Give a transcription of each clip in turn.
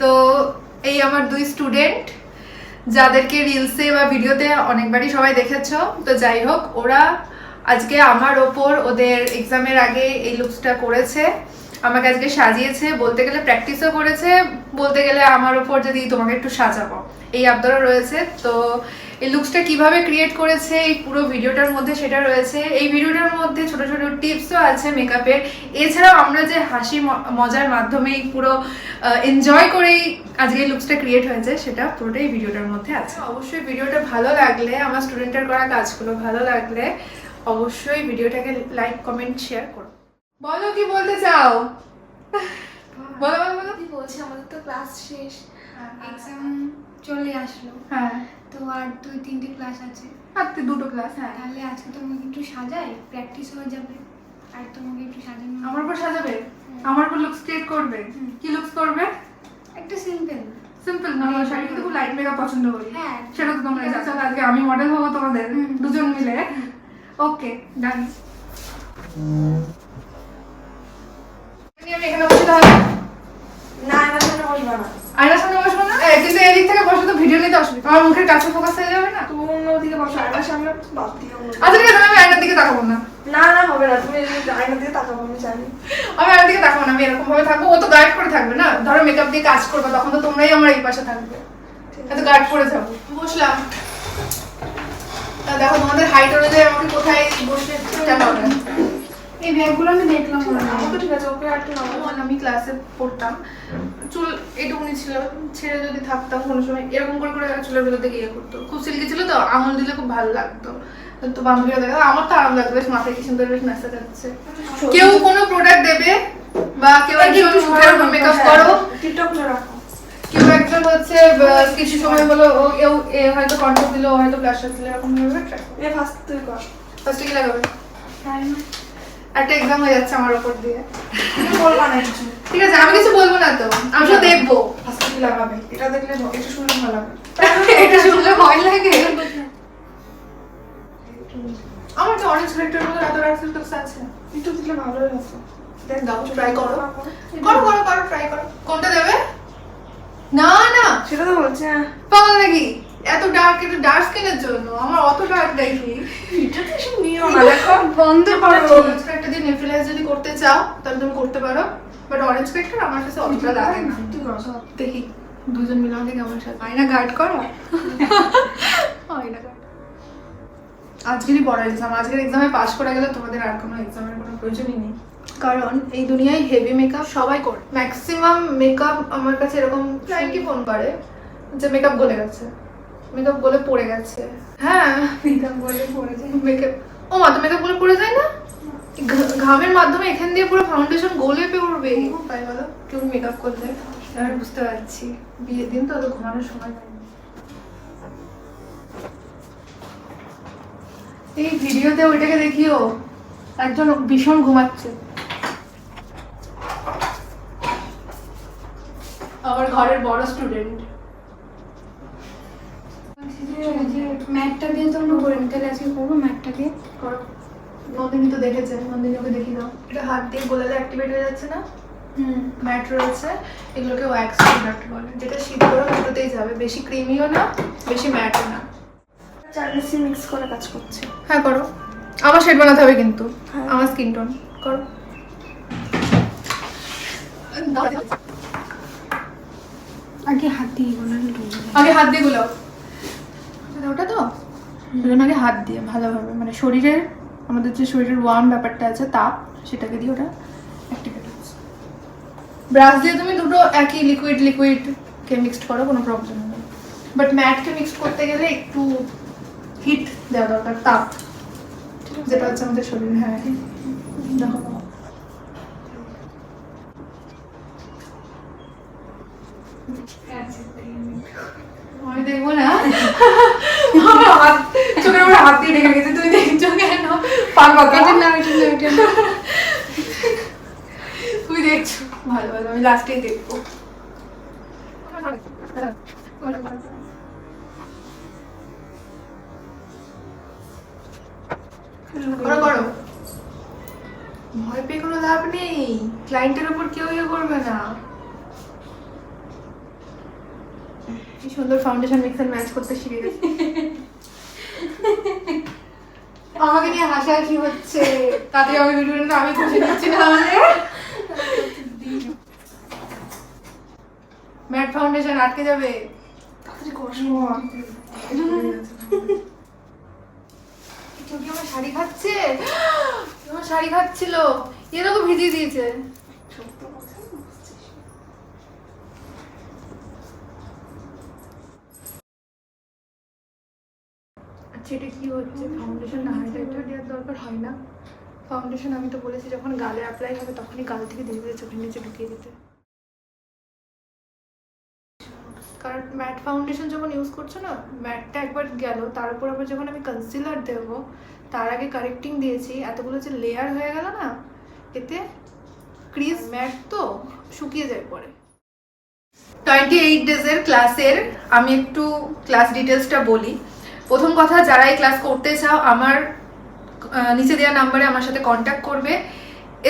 তো এই আমার দুই স্টুডেন্ট যাদেরকে রিলসে বা ভিডিওতে অনেকবারই সবাই দেখেছ। তো যাই হোক, ওরা আজকে আমার ওপর ওদের এক্সামের আগে এই লুকসটা করেছে, আমাকে আজকে সাজিয়েছে, বলতে গেলে প্র্যাকটিসও করেছে, বলতে গেলে আমার ওপর যদি তোমাকে একটু সাজাবো। এই আবদারও রয়েছে, তো এই লুকসটা কীভাবে ক্রিয়েট করেছে এই পুরো ভিডিওটার মধ্যে সেটা রয়েছে। এই ভিডিওটার মধ্যে ছোট ছোট টিপসও আছে মেকআপের এছাড়াও আমরা যে হাসি ম- মজার মাধ্যমে এই পুরো এনজয় করেই আজকে এই লুকসটা ক্রিয়েট হয়েছে সেটা পুরোটাই ভিডিওটার মধ্যে আছে। অবশ্যই ভিডিওটা ভালো লাগলে আমার স্টুডেন্টের করা কাজগুলো ভালো লাগলে অবশ্যই ভিডিওটাকে লাইক কমেন্ট শেয়ার করো। বলো কি বলতে চাও? বলো বলো বলো। কি বলছি? আমাদের তো ক্লাস শেষ। হ্যাঁ, এক্সাম চলে আসলো। হ্যাঁ। তো আর দুই তিনটে ক্লাস আছে। আর তো দুটো ক্লাস হ্যাঁ। তাহলে আজকে তোমাকে একটু সাজাই প্র্যাকটিস হয়ে যাবে। আর তোমাকে একটু সাজানো আমার উপর সাজাবে? আমার উপর লুকস ক্রিয়েট করবে? কি লুকস করবে? একটা সিম্পল সিম্পল শাড়ি কিন্তু খুব লাইট মেকআপ পছন্দ করি। হ্যাঁ। সেটা তো তোমরা জানো। চলো আজকে আমি মডেল হব তোমাদের দুজন মিলে। ওকে ডান আমি এখানে বসে তাহলে? না আমার সামনে বসবা না। আয়নার সামনে বসবো না? এই, কিন্তু এদিক থেকে বসে তো ভিডিও আমার মুখের কাছে ফোকাস হয়ে যাবে না? তুমি অন্যদিকে বসো আয়নার সামনে বাদ অন্য আচ্ছা ঠিক আছে আমি আয়নার দিকে তাকাবো না। না না হবে না তুমি আয়নার দিকে তাকাবো আমি জানি। আমি আয়নার দিকে তাকাবো না আমি এরকম ভাবে থাকব। ও তো গার্ড করে থাকবে না? ধরো মেকআপ দিয়ে কাজ করবে তখন তো তোমরাই আমার এই পাশে থাকবে। এত গার্ড করে যাব বসলাম। তা দেখো তোমাদের হাইট অনুযায়ী আমাকে কোথায় বসে ঠিকঠাক হবে এই ব্যাগগুলো আমি দেখলাম আমার ঠিক আছে ওকে আর নামাবো আমি ক্লাসে পড়তাম। চুল এটুকুনি ছিল ছেড়ে যদি থাকতাম কোনো সময় এরকম করে করে চুলের ভেতর থেকে ইয়ে করতো। খুব সিল্কি ছিল তো আঙুল দিলে খুব ভালো লাগতো। তো বান্ধবীরা দেখা আমার তো আরাম লাগতো বেশ মাথায় কি সুন্দর বেশ নাচতে যাচ্ছে কেউ কোনো প্রোডাক্ট দেবে বা কেউ একজন মুখের মেকআপ করো টিকটক করে রাখো। কেউ একজন হচ্ছে কিছু সময় বলো ও কেউ এ হয়তো কন্ট্রোল দিল হয়তো ব্লাশার দিল এরকম ভাবে ট্রাই এ ফার্স্ট তুই কর। ফার্স্টে কি লাগাবে? একটা এক্সাম হয়ে যাচ্ছে আমার ওপর দিয়ে। বলবা না কিছু। ঠিক আছে আমি কিছু বলব না তো আমি শুধু দেখব। লাগাবে। এটা দেখলে এটা শুনলে ভালো লাগে এটা শুনলে ভয় লাগে। আমার তো অরেঞ্জ মধ্যে এত আছে। একটু দিলে ভালোই হতো দেখ দাও ট্রাই করো। করো। করো করো ট্রাই করো কোনটা দেবে? না না। সেটা তো বলছি। হ্যাঁ পাগল নাকি? এত ডার্ক এটা ডার্ক স্কিনের জন্য। আমার অত ডার্ক দেখি। এটা তো নিও না দেখো। বন্ধ করো। দিয়ে নেফিলাইজ যদি করতে চাও তাহলে তুমি করতে পারো। বাট অরেঞ্জ কারেক্টার আমার কাছে অতটা লাগে না। দেখি দুজন মিলে আমাদের কেমন সাথে আয়না গার্ড করো। আয়না গার্ড আজকেরই বড় এক্সাম আজকের এক্সামে পাশ করে গেলে তোমাদের আর কোনো এক্সামের কোনো প্রয়োজনই নেই। কারণ এই দুনিয়ায় হেভি মেকআপ সবাই করে। ম্যাক্সিমাম মেকআপ আমার কাছে এরকম ক্লায়েন্টই ফোন করে যে মেকআপ গলে গেছে। মেকআপ গলে পড়ে গেছে। হ্যাঁ মেকআপ বলে পড়ে যায়। মেকআপ ও মা তো মেকআপ গলে পড়ে যায় না? ঘামের মাধ্যমে এখান দিয়ে পুরো ফাউন্ডেশন গলে পড়বে তাই বলো? কেউ মেকআপ করলে। আমি বুঝতে পারছি। বিয়ের দিন তো অত ঘুমানোর সময় পাইনি এই ভিডিওতে ওইটাকে দেখিও। একজন ভীষণ ঘুমাচ্ছে। আমার ঘরের বড় স্টুডেন্ট ম্যাটটা দিয়ে তো আমরা করে নিতে আজকে করব ম্যাটটা দিয়ে। করো। নন্দিনী তো দেখেছে নন্দিনী ওকে দেখিয়ে দাও এটা হাত দিয়ে গোলালে অ্যাক্টিভেট হয়ে যাচ্ছে না? হুম। ম্যাট রয়েছে এগুলোকে ওয়্যাক্স প্রোডাক্ট বলে। যেটা শীত করে দুটোতেই যাবে বেশি ক্রিমিও না বেশি ম্যাটও না। চার্লিসি মিক্স করে কাজ করছে। হ্যাঁ করো। আমার শেড বানাতে হবে কিন্তু হ্যাঁ। আমার স্কিন টোন করো। আগে হাত দিয়ে বলো আগে হাত দিয়ে গুলো ওটা তো? আগে হাত দিয়ে ভালোভাবে মানে শরীরের আমাদের যে শরীরের ওয়ার্ম ব্যাপারটা আছে তাপ সেটাকে দিয়ে ওটা অ্যাক্টিভেট হচ্ছে ব্রাশ দিয়ে তুমি দুটো একই লিকুইড লিকুইড কে মিক্সড করো কোনো প্রবলেম নেই। বাট ম্যাটকে মিক্সড করতে গেলে একটু হিট দেওয়া দরকার তাপ। যেটা হচ্ছে আমাদের শরীর হ্যাঁ দেখো আমি দেখব না। আমার হাত চোখের উপরে হাত দিয়ে ঢেকে গেছে তুই দেখছ পাগল এটা না এটা না এটা না তুমি দেখছ। ভালো ভালো আমি লাস্টেই দেখব। করো করো। ভয় পেয়ে কোনো লাভ নেই। ক্লায়েন্টের উপর কেউ ইয়ে করবে না। কি সুন্দর ফাউন্ডেশন মিক্স ম্যাচ করতে শিখে গেছি। আমাকে নিয়ে হাসাহাসি হচ্ছে। তাতে আমি ভিডিওটা আমি খুশি হচ্ছি না ম্যাট ফাউন্ডেশন আটকে যাবে। কি আমার শাড়ি খাচ্ছে? আমার শাড়ি খাচ্ছিল। এরকম ভিজিয়ে দিয়েছে। এটা কি হচ্ছে? ফাউন্ডেশন হাইলাইটার দেওয়ার দরকার হয় না। ফাউন্ডেশন আমি তো বলেছি, যখন গালে অ্যাপ্লাই হবে তখনই গাল থেকে ধীরে ধীরে চোখের নিচে ঢুকিয়ে দিতে। কারণ ম্যাট ফাউন্ডেশন যখন ইউজ করছ না ম্যাটটা একবার গেল, তার উপর আবার যখন আমি কনসিলার দেবো, তার আগে কারেক্টিং দিয়েছি, এতগুলো যে লেয়ার হয়ে গেল না, এতে ক্রিজ ম্যাট তো শুকিয়ে যায় পরে। টোয়েন্টি এইট ডেজের ক্লাসের আমি একটু ক্লাস ডিটেলসটা বলি। প্রথম কথা যারা এই ক্লাস করতে চাও, আমার নিচে দেওয়া নাম্বারে আমার সাথে কন্ট্যাক্ট করবে।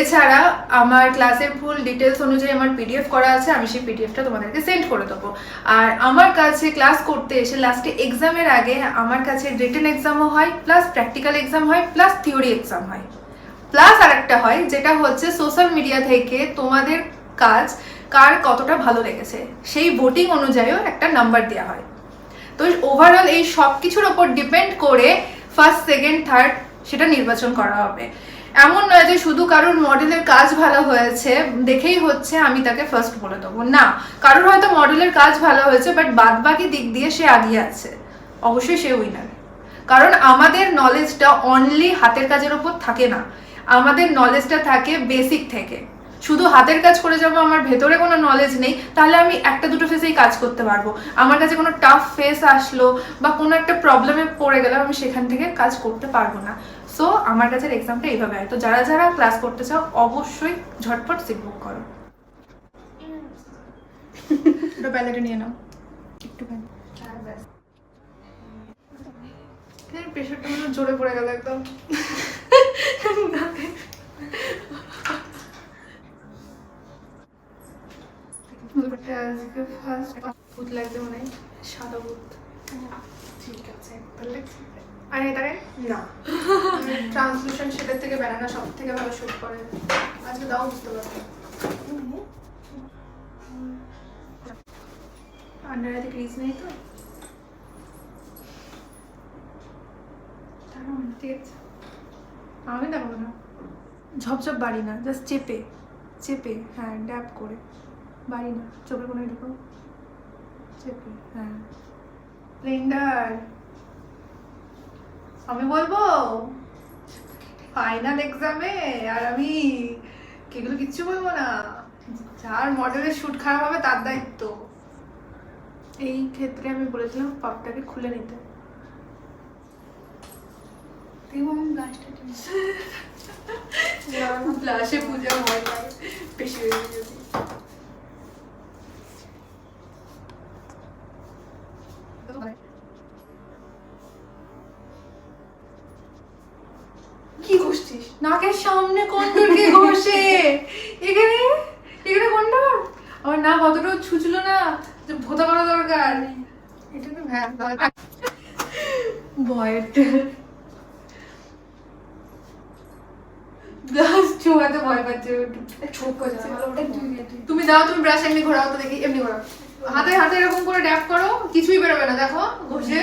এছাড়া আমার ক্লাসের ফুল ডিটেলস অনুযায়ী আমার পিডিএফ করা আছে, আমি সেই পিডিএফটা তোমাদেরকে সেন্ড করে দেবো। আর আমার কাছে ক্লাস করতে এসে লাস্টে এক্সামের আগে আমার কাছে রিটেন এক্সামও হয় প্লাস প্র্যাকটিক্যাল এক্সাম হয় প্লাস থিওরি এক্সাম হয়। প্লাস আরেকটা হয়, যেটা হচ্ছে সোশ্যাল মিডিয়া থেকে তোমাদের কাজ কার কতটা ভালো লেগেছে। সেই ভোটিং অনুযায়ীও একটা নাম্বার দেওয়া হয়। তো ওভারঅল এই সব কিছুর ওপর ডিপেন্ড করে ফার্স্ট সেকেন্ড থার্ড সেটা নির্বাচন করা হবে। এমন নয় যে শুধু কারোর মডেলের কাজ ভালো হয়েছে, দেখেই হচ্ছে, আমি তাকে ফার্স্ট বলে দেবো। না, কারোর হয়তো মডেলের কাজ ভালো হয়েছে বাট বাদ বাকি দিক দিয়ে সে আগিয়ে আছে। অবশ্যই সে উইনার কারণ আমাদের নলেজটা অনলি হাতের কাজের ওপর থাকে না। আমাদের নলেজটা থাকে বেসিক থেকে। শুধু হাতের কাজ করে যাব আমার ভেতরে কোনো নলেজ নেই তাহলে আমি একটা দুটো ফেসেই কাজ করতে পারব। আমার কাছে কোনো টাফ ফেস আসলো বা কোনো একটা প্রবলেমে পড়ে গেলাম আমি সেখান থেকে কাজ করতে পারব না। সো আমার কাছে এক্সামটা এইভাবে হয়। তো যারা যারা ক্লাস করতে চাও অবশ্যই ঝটপট সিট বুক করো। প্যালেটে নিয়ে নাও। প্রেশারটা মনে জোরে পড়ে গেল একদম। ফার্স্ট ভূত লাগছে মনে হয়। সাদা ভূত। ঠিক আছে তাহলে আর এটাকে না। ট্রান্সলুশন সেটার থেকে সব থেকে ভালো শুট করে। আজকে দাও বুঝতে পারবে ক্রিজ নেই তো। আমি দেখাবো না। ঝপঝপ বাড়ি না জাস্ট চেপে চেপে হ্যাঁ ড্যাপ করে। বাড়ি না, চোখের কোনো চেপে হ্যাঁ। ব্লেন্ডার আমি বলব ফাইনাল এক্সামে আর আমি এগুলো কিচ্ছু বলব না। যার মডেলের শুট খারাপ হবে, তার দায়িত্ব। এই ক্ষেত্রে আমি বলেছিলাম, পাপটাকে খুলে নিতে। এবং গাছটা। ব্লাশে পূজা পায় বেশি হয়ে গেছে যদি। কি করছিস নাকের সামনে কন্টুর কে ঘষে এখানে এখানে কন্টুর আমার না কতটা ছুচলো না যে ভোতা করা দরকার। এটা তো হ্যাঁ ভয়ের ব্লাস ছোঁয়াতে ভয় পাচ্ছে ছোপ করে যা ভালো ওটা তুই দে, তুই দে। তুমি যাও তুমি ব্রাশ এমনি ঘোরাও তো দেখি এমনি ঘোরাও। হাতে হাতে এরকম করে ড্যাপ করো কিছুই বেরোবে না দেখো ঘষে।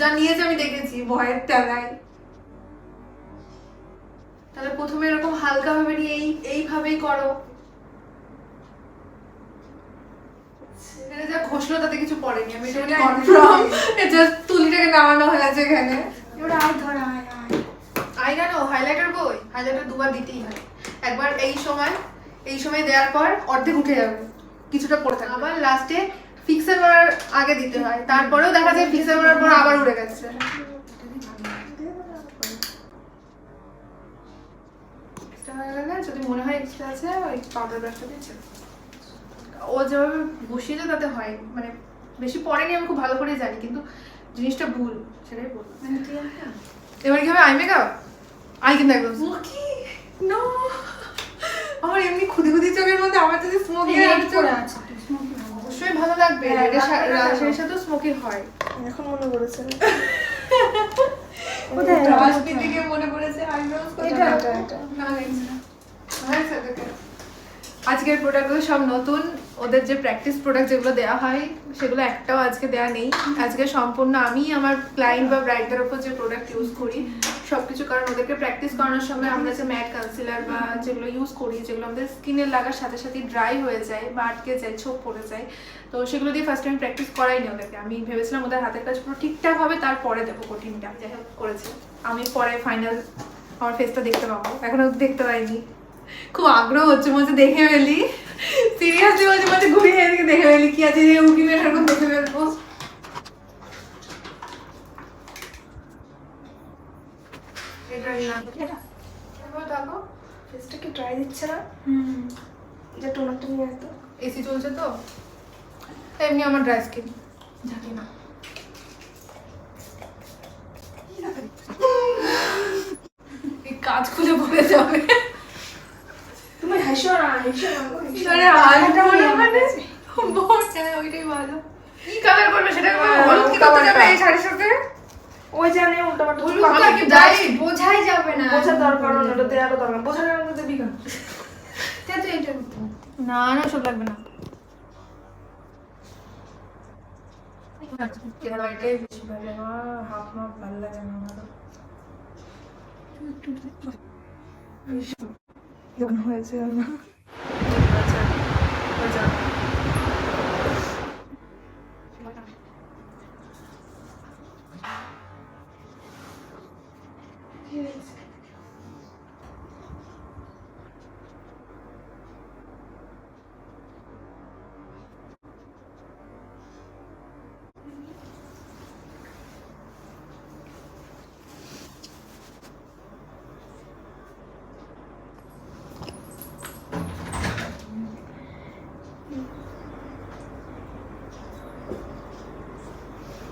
যা নিয়েছে আমি দেখেছি ভয়ের তেলায় তাহলে প্রথমে এরকম হালকা ভাবে নিয়ে এই এইভাবেই করো। এখানে যা ঘষলো তাতে কিছু পড়েনি আমি এটা কনফার্ম জাস্ট তুলিটাকে নামানো হয়েছে এখানে। এবার আয় ধর আয় আয়। আই হাইলাইটার বই? হাইলাইটার দুবার দিতেই হয়। একবার এই সময় এই সময় দেওয়ার পর অর্ধেক উঠে যাবে। কিছুটা পড়ে থাকবে। আবার লাস্টে ফিক্সার করার আগে দিতে হয়। তারপরেও দেখা যায় ফিক্সার করার পর আবার উঠে গেছে। হয়ে যদি মনে হয় এক্সট্রা আছে ওই পাউডার ব্রাশটা দিয়েছে যেভাবে বসিয়েছে তাতে হয় মানে বেশি পড়েনি আমি খুব ভালো করে জানি কিন্তু জিনিসটা ভুল সেটাই বলব এবার কি হবে আই মেকআপ আই কিন্তু একদম মুখি? নো আমার এমনি খুদি খুদি চোখের মধ্যে আমার যদি স্মোকি অবশ্যই ভালো লাগবে রাজশাহীর সাথে স্মোকি হয়। এখন মনে পড়েছে কোথায়? রাজশাহী থেকে মনে পড়েছে eyebrows কোথায়? এটা, এটা, এটা। না, লাগছে না। আজকের প্রোডাক্টগুলো সব নতুন ওদের যে প্র্যাকটিস প্রোডাক্ট যেগুলো দেওয়া হয়, সেগুলো একটাও আজকে দেওয়া নেই। আজকে সম্পূর্ণ আমি, আমার ক্লায়েন্ট বা ব্রাইডদের ওপর যে প্রোডাক্ট ইউজ করি, সবকিছু কারণ ওদেরকে প্র্যাকটিস করানোর সময় আমরা যে ম্যাট কনসিলার বা যেগুলো ইউজ করি, যেগুলো আমাদের স্কিনের লাগার সাথে সাথে ড্রাই হয়ে যায় বা আটকে যায়, ছোপ পড়ে যায়, তো সেগুলো দিয়ে ফার্স্ট টাইম প্র্যাকটিস করাইনি ওদেরকে। আমি ভেবেছিলাম ওদের হাতের কাজ পুরো ঠিকঠাক হবে, তারপরে দেবো কঠিনটা। যাই হোক, করেছি। আমি পরে ফাইনাল আমার ফেসটা দেখতে পাবো। এখনও দেখতে পাইনি। খুব আগ্রহ হচ্ছে মনে দেখে ফেলি। সিরিয়াসলি বলছি মনে ঘুরিয়ে এদিকে দেখে ফেলি কি আছে যে উকি মেয়ে এরকম দেখে ফেলব। দিচ্ছে না? যে টোনারটা নিয়ে আসতো এসি চলছে তো? এমনি আমার ড্রাই স্কিন জানি না। কাজ খুলে পড়ে যাবে। ওইটাই ভালো। কি কালার করবে সেটা হ্যাঁ, হলুদ কি করতে যাবে এই শাড়ির সাথে? ওই জানে উল্টা পাল্টা হলুদ কথা নাকি বোঝাই যাবে না। বোঝার দরকার না ওটা দেওয়ারও দরকার না। বোঝানোর মধ্যে দেবি তো এটা না না সব লাগবে না। এটাই বেশি ভালো লাগে। হাফ ভালো লাগে না আমার। যখন হয়েছে না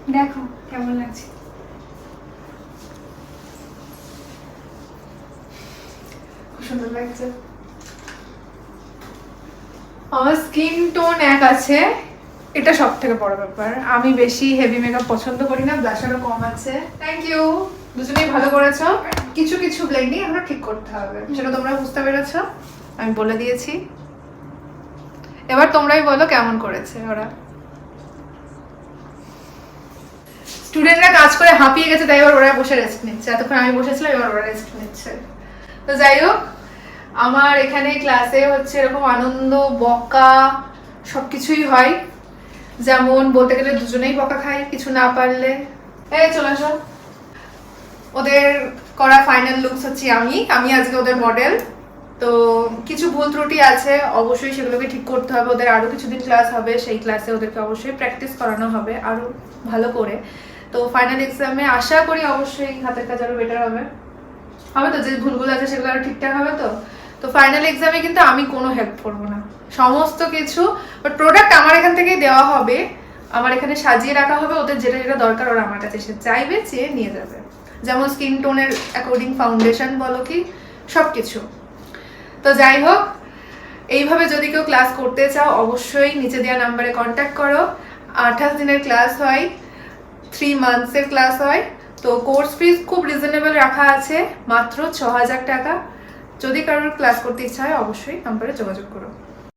দেখো, কেমন লাগছে? সুন্দর লাগছে। আমার স্কিন টোন এক আছে। এটা সব থেকে বড় ব্যাপার। আমি বেশি হেভি মেকআপ পছন্দ করি না ব্লাশারও কম আছে। থ্যাংক ইউ দুজনেই ভালো করেছ। কিছু কিছু ব্লেন্ডিং আমরা ঠিক করতে হবে। সেটা তোমরা বুঝতে পেরেছ। আমি বলে দিয়েছি। এবার তোমরাই বলো কেমন করেছে ওরা। স্টুডেন্টরা কাজ করে হাঁপিয়ে গেছে, তাই এবার ওরা বসে রেস্ট নিচ্ছে। এতক্ষণ আমি বসেছিলাম, এবার ওরা রেস্ট নিচ্ছে। তো যাই হোক, আমার এখানে ক্লাসে হচ্ছে এরকম আনন্দ, বকা, সবকিছুই হয়। যেমন বলতে গেলে দুজনেই বকা খাই, কিছু না পারলে। এই, চলে আসো। ওদের করা ফাইনাল লুকস হচ্ছে আমি। আমি আজকে ওদের মডেল তো কিছু ভুল ত্রুটি আছে, অবশ্যই সেগুলোকে ঠিক করতে হবে। ওদের আরও কিছুদিন ক্লাস হবে, সেই ক্লাসে ওদেরকে অবশ্যই প্র্যাকটিস করানো হবে আরও ভালো করে। তো ফাইনাল এক্সামে আশা করি অবশ্যই হাতের কাজ আরও বেটার হবে। হবে তো, যে ভুলগুলো আছে সেগুলো আরও ঠিকঠাক হবে তো। তো ফাইনাল এক্সামে কিন্তু আমি কোনো হেল্প করব না। সমস্ত কিছু বাট প্রোডাক্ট আমার এখান থেকেই দেওয়া হবে। আমার এখানে সাজিয়ে রাখা হবে, ওদের যেটা যেটা দরকার ওরা আমার কাছে সে চাইবে, চেয়ে নিয়ে যাবে। যেমন স্কিন টোনের অ্যাকর্ডিং ফাউন্ডেশন বলো কি সব কিছু তো যাই হোক, এইভাবে যদি কেউ ক্লাস করতে চাও, অবশ্যই নিচে দেওয়া নাম্বারে কন্ট্যাক্ট করো। আঠাশ দিনের ক্লাস হয়। থ্রি মান্থসের ক্লাস হয়। তো কোর্স ফিজ খুব রিজনেবল রাখা আছে। মাত্র ছ হাজার টাকা। যদি কারোর ক্লাস করতে ইচ্ছা হয়, অবশ্যই নাম্বারে যোগাযোগ করো।